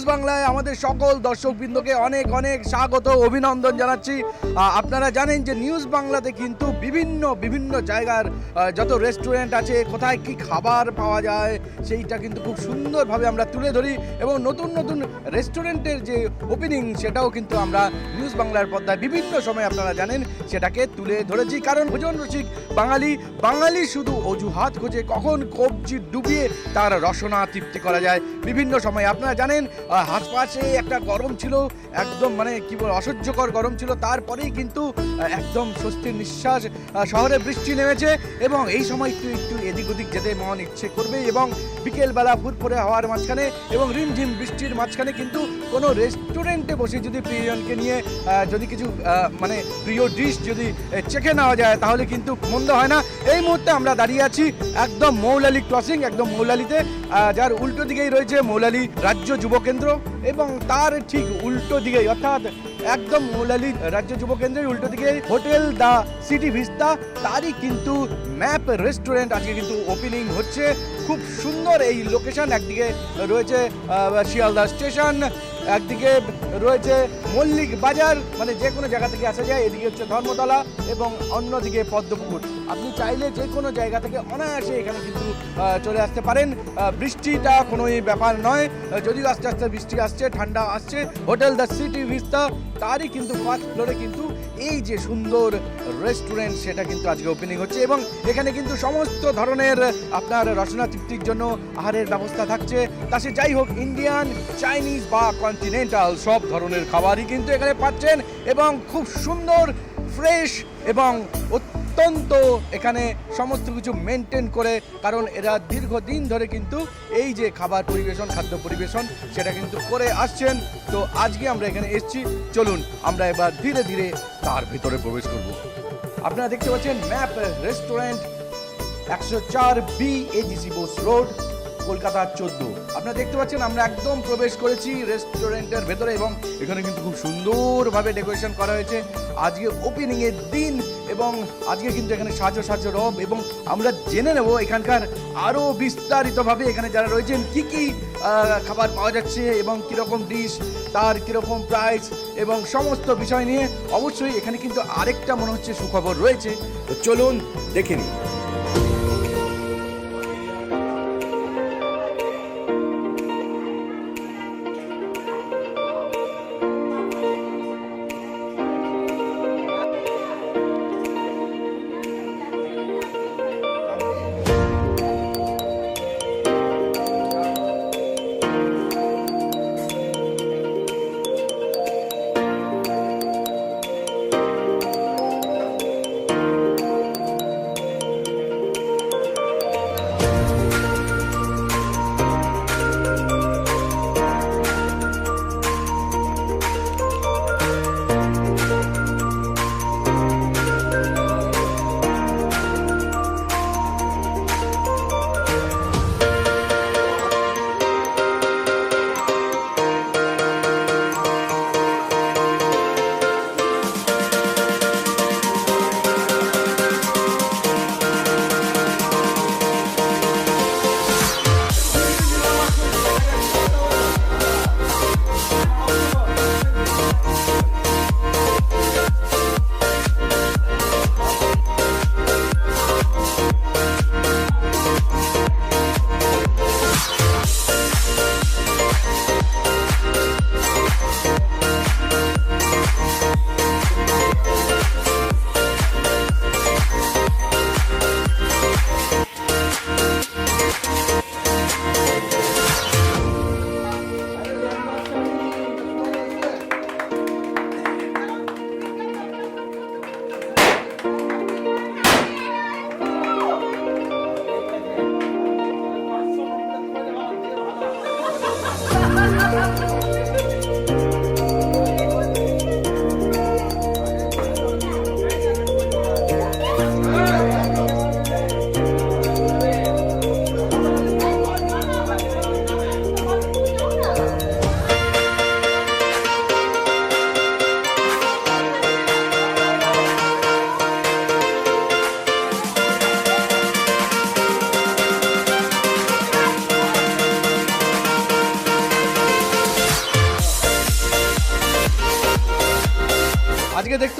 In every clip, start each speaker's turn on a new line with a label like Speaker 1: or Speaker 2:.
Speaker 1: News বাংলায় আমাদের সকল দর্শকবৃন্দকে অনেক অনেক স্বাগত, অভিনন্দন জানাচ্ছি। আপনারা জানেন যে নিউজ বাংলাতে কিন্তু বিভিন্ন বিভিন্ন জায়গার যত রেস্টুরেন্ট আছে, কোথায় কি খাবার পাওয়া যায়, সেইটা কিন্তু খুব সুন্দরভাবে আমরা তুলে ধরি এবং নতুন নতুন রেস্টুরেন্টের যে ওপেনিং সেটাও কিন্তু আমরা নিউজ বাংলার পর্দায় বিভিন্ন সময় আপনারা জানেন, সেটাকে তুলে ধরেছি। কারণ ভোজন রসিক বাঙালি বাঙালি শুধু অজুহাত খোঁজে কখন কবজি ডুবিয়ে তার রসনা তৃপ্তি করা যায়। বিভিন্ন সময় আপনারা জানেন হাসপাশে একটা গরম ছিল, একদম মানে কি বল অসহ্যকর গরম ছিল। তারপরেই কিন্তু একদম স্বস্তির নিঃশ্বাস শহরে বৃষ্টি নেমেছে এবং এই সময় একটু একটু এদিক ওদিক যেতে মন ইচ্ছে করবে এবং বিকেলবেলা ফুরফুরে হওয়ার মাঝখানে এবং রিমঝিম বৃষ্টির মাঝখানে কিন্তু কোনো রেস্টুরেন্টে বসে যদি প্রিয়জনকে নিয়ে যদি কিছু মানে প্রিয় ডিশ যদি চেখে নেওয়া যায়, তাহলে কিন্তু মন্দ হয় না। এই মুহূর্তে আমরা দাঁড়িয়ে আছি একদম মৌলালি ক্রসিং, একদম মৌলালিতে। যার উল্টো দিকেই রয়েছে মৌলালি রাজ্য যুব কেন্দ্র এবং তার ঠিক উল্টো দিকেই, অর্থাৎ একদম মৌলালি রাজ্য যুব কেন্দ্রের উল্টো দিকে হোটেল দা সিটি ভিস্তা, তারই কিন্তু ম্যাপ রেস্টুরেন্ট আজকে কিন্তু ওপেনিং হচ্ছে। খুব সুন্দর এই লোকেশন, একদিকে রয়েছে শিয়ালদা স্টেশন একদিকে রয়েছে মল্লিক বাজার মানে যে কোনো জায়গা থেকে আসা যায়, এদিকে হচ্ছে ধর্মতলা এবং অন্যদিকে পদ্মপুকুর। আপনি চাইলে যে কোনো জায়গা থেকে অনায়াসে এখানে কিন্তু চলে আসতে পারেন। বৃষ্টিটা কোনোই ব্যাপার নয়। যদিও আস্তে আস্তে বৃষ্টি আসছে, ঠান্ডা আসছে, হোটেল দ্য সিটি ভিস্তা, তারই কিন্তু ফার্স্ট ফ্লোরে কিন্তু এই যে সুন্দর রেস্টুরেন্ট সেটা কিন্তু আজকে ওপেনিং হচ্ছে এবং এখানে কিন্তু সমস্ত ধরনের আপনার রচনা তৃপ্তির জন্য আহারের ব্যবস্থা থাকছে। তা সে যাই হোক ইন্ডিয়ান চাইনিজ বা কন্টিনেন্টাল সব ধরনের খাবারই কিন্তু এখানে পাচ্ছেন এবং খুব সুন্দর ফ্রেশ এবং অত্যন্ত এখানে সমস্ত কিছু মেনটেন করে, কারণ এরা দীর্ঘদিন ধরে কিন্তু এই যে খাবার পরিবেশন, খাদ্য পরিবেশন, সেটা কিন্তু করে আসছেন। তো আজকে আমরা এখানে এসেছি। চলুন, আমরা এবার ধীরে ধীরে তার ভিতরে প্রবেশ করব। আপনারা দেখতে পাচ্ছেন ম্যাপ রেস্টুরেন্ট, একশো চার B AJC Bose road, Kolkata চোদ্দ। আপনারা দেখতে পাচ্ছেন, আমরা একদম প্রবেশ করেছি রেস্টুরেন্টের ভেতরে এবং এখানে কিন্তু খুব সুন্দরভাবে ডেকোরেশন করা হয়েছে। আজকে ওপেনিং এর দিন এবং আজকে কিন্তু এখানে সাজো সাজো রব এবং আমরা জেনে নেব এখানকার আরও বিস্তারিতভাবে এখানে যারা রয়েছেন, কি কি খাবার পাওয়া যাচ্ছে এবং কীরকম ডিশ তার কীরকম প্রাইস এবং সমস্ত বিষয় নিয়ে অবশ্যই এখানে কিন্তু আরেকটা মনে হচ্ছে সুখবর রয়েছে। তো চলুন দেখে নিই।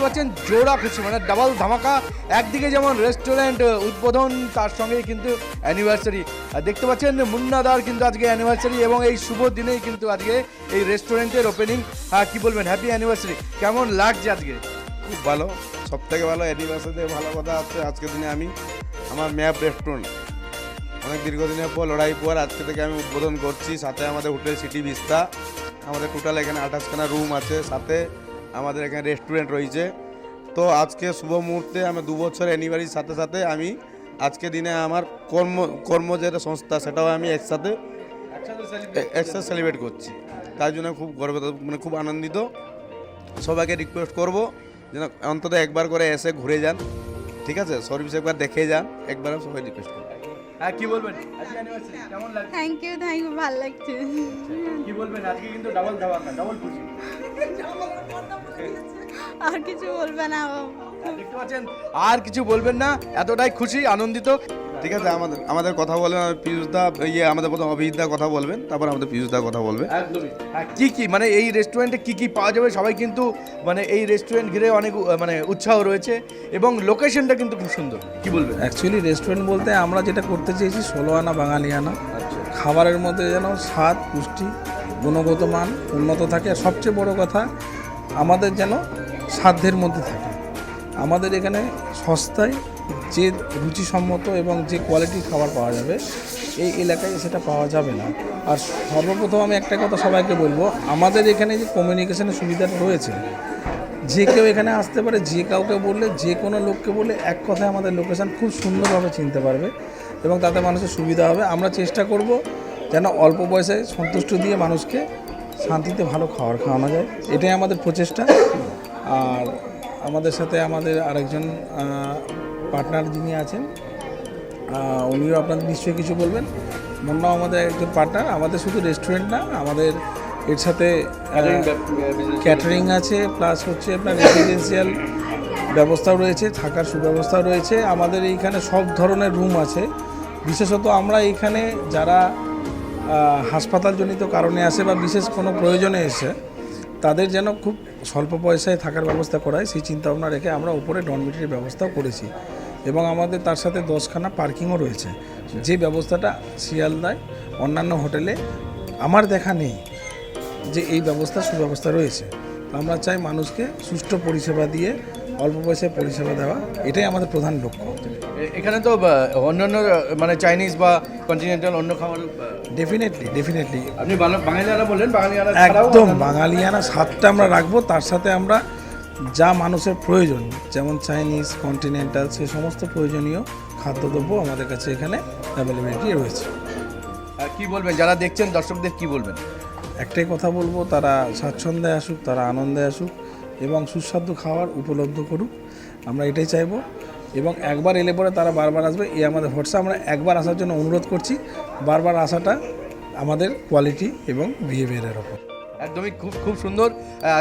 Speaker 1: দেখতে পাচ্ছেন, জোড়া খুশি মানে ডাবল ধামাকা। একদিকে যেমন রেস্টুরেন্ট উদ্বোধন, তার সঙ্গে কিন্তু অ্যানিভার্সারি দেখতে পাচ্ছেন, মুন্নাদার কিন্তু আজকে অ্যানিভার্সারি এবং এই শুভ দিনেই কিন্তু আজকে এই রেস্টুরেন্টের ওপেনিং কি বলবেন? হ্যাপি অ্যানিভার্সারি কেমন লাগছে আজকে?
Speaker 2: খুব ভালো। সব থেকে ভালো অ্যানিভার্সারিতে ভালো কথা আছে আজকের দিনে আমি। আমার ম্যাপ রেস্টুরেন্ট অনেক দীর্ঘদিনের পর, লড়াই পর আজকে থেকে আমি উদ্বোধন করছি। সাথে আমাদের হোটেল সিটি ভিস্তা। আমাদের টোটাল এখানে আঠাশখানা রুম আছে। সাথে আমাদের এখানে রেস্টুরেন্ট রয়েছে। তো আজকে শুভ মুহূর্তে আমি দু বছর অ্যানিভার্সারির সাথে সাথে আমি আজকে দিনে আমার কর্ম কর্ম যেটা সংস্থা সেটাও আমি একসাথে একসাথে সেলিব্রেট করছি। তার জন্য খুব গর্বিত মানে খুব আনন্দিত। সবাইকে রিকোয়েস্ট করব যেন অন্তত একবার করে এসে ঘুরে যান। ঠিক আছে? সার্ভিস একবার দেখে যান। একবার সবাই রিকোয়েস্ট করব
Speaker 1: হ্যাঁ কি বলবেন? কেমন লাগছে?
Speaker 3: থ্যাংক ইউ থ্যাংক ইউ ভালো লাগছে।
Speaker 1: কি বলবেন? আজকে কিন্তু ডাবল ধামাকা ডাবল খুশি।
Speaker 3: আর কিছু বলবে না
Speaker 1: দেখতে পাচ্ছেন আর কিছু বলবেন না এতটাই খুশি আনন্দিত।
Speaker 2: ঠিক আছে আমাদের আমাদের কথা বলবেন দা ইয়ে আমাদের প্রথম দা কথা বলবেন তারপর আমাদের দা কথা বলবে
Speaker 1: একদমই হ্যাঁ। কি কি মানে এই রেস্টুরেন্টে কি কি পাওয়া যাবে সবাই কিন্তু মানে এই রেস্টুরেন্ট ঘিরে অনেক মানে উৎসাহ রয়েছে এবং লোকেশনটা কিন্তু খুব সুন্দর। কি বলবেন?
Speaker 4: অ্যাকচুয়ালি রেস্টুরেন্ট বলতে আমরা যেটা করতে চেয়েছি ষোলো আনা বাঙালি
Speaker 1: আনা
Speaker 4: খাবারের মধ্যে যেন স্বাদ পুষ্টি গুণগত মান উন্নত থাকে সবচেয়ে বড় কথা আমাদের যেন সাধ্যের মধ্যে থাকে। আমাদের এখানে সস্তায় যে রুচিসম্মত এবং যে কোয়ালিটির খাবার পাওয়া যাবে, এই এলাকায় সেটা পাওয়া যাবে না। আর সর্বপ্রথম আমি একটা কথা সবাইকে বলব, আমাদের এখানে যে কমিউনিকেশনের সুবিধাটা রয়েছে, যে কেউ এখানে আসতে পারে, যে কাউকে বললে, যে কোনো লোককে বললে এক কথায় আমাদের লোকেশান খুব সুন্দরভাবে চিনতে পারবে এবং তাতে মানুষের সুবিধা হবে। আমরা চেষ্টা করব যেন অল্প পয়সায় সন্তুষ্ট দিয়ে মানুষকে শান্তিতে ভালো খাবার খাওয়ানো যায়। এটাই আমাদের প্রচেষ্টা। আর আমাদের সাথে আমাদের আরেকজন পার্টনার যিনি আছেন উনিও আপনাদের নিশ্চয়ই কিছু বলবেন। মুন্নাও আমাদের একজন পার্টনার আমাদের শুধু রেস্টুরেন্ট না আমাদের এর সাথে ক্যাটারিং আছে প্লাস হচ্ছে আপনার রেসিডেন্সিয়াল ব্যবস্থাও রয়েছে থাকার সুব্যবস্থাও রয়েছে। আমাদের এইখানে সব ধরনের রুম আছে। বিশেষত আমরা এইখানে যারা হাসপাতালজনিত কারণে আসে বা বিশেষ কোনো প্রয়োজনে এসে তাদের যেন খুব স্বল্প পয়সায় থাকার ব্যবস্থা করায় সেই চিন্তাভাবনা রেখে আমরা উপরে ডরমিটারির ব্যবস্থাও করেছি। এবং আমাদের তার সাথে দশখানা পার্কিংও রয়েছে। যে ব্যবস্থাটা শিয়ালদায় অন্যান্য হোটেলে আমার দেখা নেই যে এই ব্যবস্থা, সুব্যবস্থা রয়েছে। আমরা চাই মানুষকে সুষ্ঠু পরিষেবা দিয়ে অল্প পয়সায় পরিষেবা দেওয়া এটাই আমাদের প্রধান লক্ষ্য।
Speaker 1: এখানে তো অন্যান্য মানে চাইনিজ বা কন্টিনেন্টাল অন্য খাবার
Speaker 4: ডেফিনেটলি ডেফিনেটলি
Speaker 1: আপনি বাঙালিয়ানা বললেন বাঙালিয়ানা
Speaker 4: একদম বাঙালিয়ানা স্বাদটা আমরা রাখব তার সাথে আমরা যা মানুষের প্রয়োজন যেমন চাইনিজ কন্টিনেন্টাল সে সমস্ত প্রয়োজনীয় খাদ্যদ্রব্য আমাদের কাছে এখানে অ্যাভেলেবিলিটি রয়েছে।
Speaker 1: কি বলবেন? যারা দেখছেন দর্শকদের কি বলবেন?
Speaker 4: একটাই কথা বলব তারা স্বাচ্ছন্দ্যে আসুক তারা আনন্দে আসুক এবং সুস্বাদু খাবার উপলব্ধ করুক। আমরা এটাই চাইব। এবং একবার এলে পরে তারা বারবার আসবে। এই আমাদের হোয়াটসঅ্যাপ আমরা একবার আসার জন্য অনুরোধ করছি বারবার আসাটা আমাদের কোয়ালিটি এবং বিহেভিয়ারের ওপর।
Speaker 1: একদমই খুব খুব সুন্দর।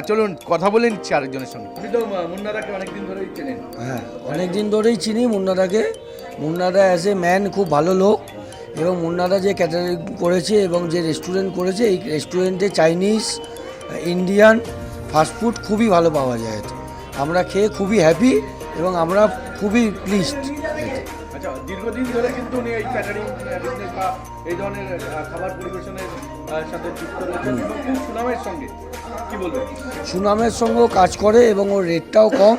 Speaker 1: চলুন কথা বলে নিচ্ছি আরেকজনের সঙ্গে। আপনি তো মুন্নাদাকে অনেকদিন ধরেই চেনেন।
Speaker 5: হ্যাঁ অনেক দিন ধরেই চিনি মুন্নাদাকে। মুন্নাদা অ্যাজ এ ম্যান খুব ভালো লোক। এবং মুন্নাদা যে ক্যাটারিং করেছে এবং যে রেস্টুরেন্ট করেছে এই রেস্টুরেন্টে চাইনিজ ইন্ডিয়ান ফাস্টফুড খুবই ভালো পাওয়া যায় আমরা খেয়ে খুবই হ্যাপি এবং আমরা খুবই প্লিজড
Speaker 1: আচ্ছা দীর্ঘদিন ধরে কিন্তু উনি এই ক্যাটারিং বিজনেস বা এই ধরনের খাবার পরিবেশনের সাথে যুক্ত রয়েছেন খুব সুনামের সঙ্গে কি বলবেন?
Speaker 5: সুনামের সঙ্গেও কাজ করে এবং ওর রেটটাও কম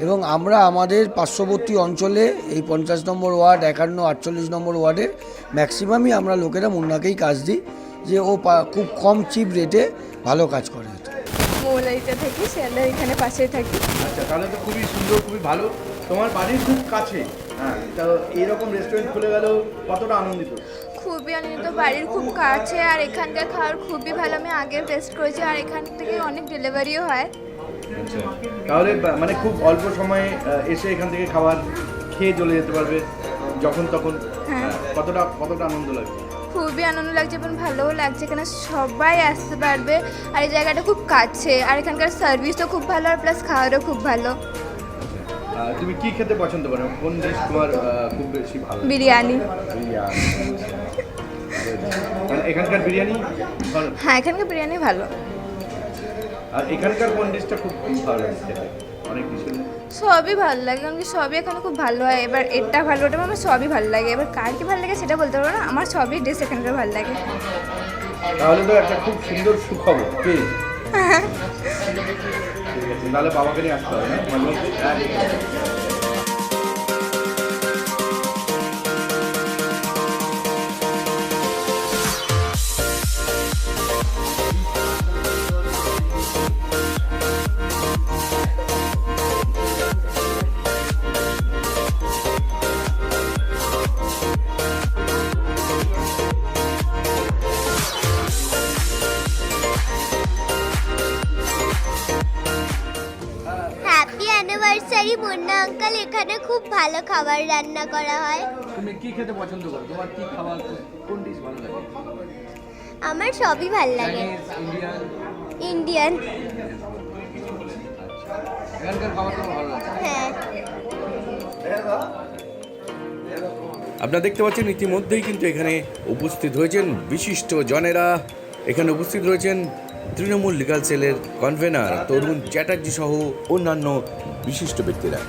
Speaker 5: এবং আমরা আমাদের পার্শ্ববর্তী অঞ্চলে এই পঞ্চাশ নম্বর ওয়ার্ড একান্ন আটচল্লিশ নম্বর ওয়ার্ডের ম্যাক্সিমামই আমরা লোকেরা মুন্নাকেই কাজ দিই যে ও খুব কম চিপ রেটে ভালো কাজ করে।
Speaker 3: মৌলাইতে থাকি শিয়ালদার এখানে পাশে থাকি।
Speaker 1: আচ্ছা তাহলে তো খুবই সুন্দর খুবই ভালো। তোমার বাড়ির খুব কাছে। হ্যাঁ তো এইরকম রেস্টুরেন্ট খুলে গেল কতটা আনন্দিত?
Speaker 6: খুবই আনন্দিত বাড়ির খুব কাছে আর এখানকার খাবার খুবই ভালো। আমি আগে টেস্ট করেছি আর এখান থেকে অনেক ডেলিভারিও হয়।
Speaker 1: তাহলে মানে খুব অল্প সময়ে এসে এখান থেকে খাবার খেয়ে চলে যেতে পারবে যখন তখন।
Speaker 6: হ্যাঁ।
Speaker 1: হ্যাঁ, কতটা কতটা আনন্দ লাগবে?
Speaker 6: খুবই আনন্দ লাগছে এবং ভালোও লাগছে এখানে সবাই আসতে পারবে। আর এই জায়গাটা খুব কাছে আর এখানকার সার্ভিসও খুব ভালো আর প্লাস খাওয়ারও খুব ভালো।
Speaker 1: তুমি কি খেতে পছন্দ করো? কোন ডিশ তোমার খুব বেশি ভালো
Speaker 6: বিরিয়ানি।
Speaker 1: মানে এখানকার বিরিয়ানি
Speaker 6: হ্যাঁ এখানকার বিরিয়ানি ভালো।
Speaker 1: আর এখানকার কোন ডিশটা খুব ভালো লাগে অনেক কিছু।
Speaker 6: সবই ভালো লাগে। কারণ কি সবই এখানে খুব ভালো হয়। এবার এটা ভালো ওটা আমার সবই ভালো লাগে। এবার কার কি ভালো লাগে সেটা বলতে পারব না। আমার সবই ড্রেস এখানকার ভালো লাগে।
Speaker 1: তাহলে তো একটা খুব সুন্দর সুখবর কি? তাহলে বাবাকে নিয়ে আসতে হবে
Speaker 7: মুন্না আঙ্কাল এখানে খুব ভালো খাবার রান্না করা হয়।
Speaker 1: তুমি কি খেতে পছন্দ করো? তোমার কি খাবার কোন ডিশ ভালো লাগে?
Speaker 7: আমার সবই ভালো লাগে।
Speaker 1: ইন্ডিয়ান
Speaker 7: ইন্ডিয়ান
Speaker 1: এখানকার খাবার তোমার ভালো লাগে?
Speaker 7: হ্যাঁ।
Speaker 8: আপনারা দেখতে পাচ্ছেন ইতিমধ্যেই কিন্তু এখানে উপস্থিত হয়েছেন বিশিষ্ট জনেরা। এখানে উপস্থিত রয়েছেন তৃণমূল লিগাল সেলের কনভেনার তরুণ চ্যাটার্জি সহ অন্যান্য বিশিষ্ট ব্যক্তিরা